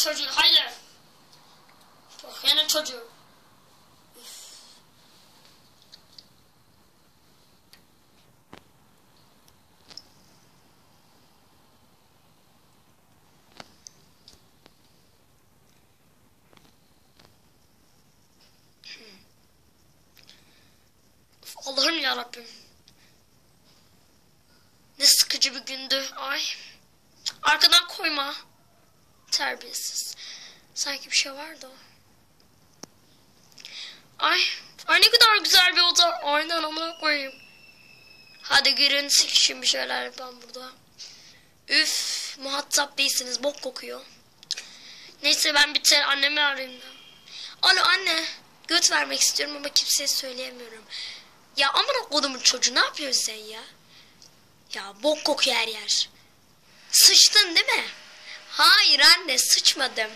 çocuğu hayır. Yine çocuğu. Allah'ım yarabbim. Ne sıkıcı bir gündü. Ay. Arkadan koyma. Terbiyesiz. Sanki bir şey vardı o. Ay. Ay ne kadar güzel bir oda. Aynen amına koyayım. Hadi girin sikişin bir şeyler yapalım burada. Üf muhatap değilsiniz bok kokuyor. Neyse ben bir tane annemi arayayım da. Alo anne. Göt vermek istiyorum ama kimseye söyleyemiyorum. Ya amına kodumun çocuğu ne yapıyorsun sen ya? Ya bok kokuyor her yer. Sıçtın değil mi? Hayır anne sıçmadım.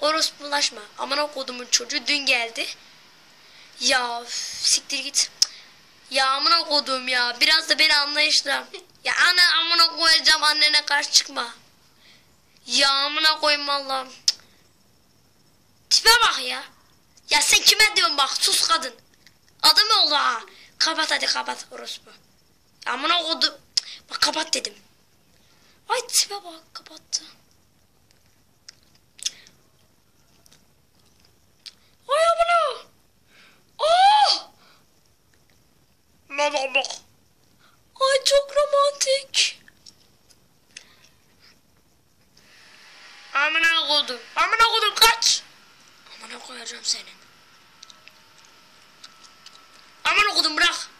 Orospu bulaşma. Amına kodumun çocuğu dün geldi. Ya siktir git. Ya amına kodum ya. Biraz da beni anlayışla. Ya ana amına koyacağım annene karşı çıkma. Ya amına koyayım Allah'ım. Tipe bak ya. Ya sen kime diyorsun bak sus kadın. Adı mı oldu ha? Kapat hadi kapat orospu. Amına kodum. Bak kapat dedim. Ay tipe bak kapattı. Ay çok romantik. Amına kodum. Amına kodum kaç. Amına koyacağım senin. Amına kodum bırak.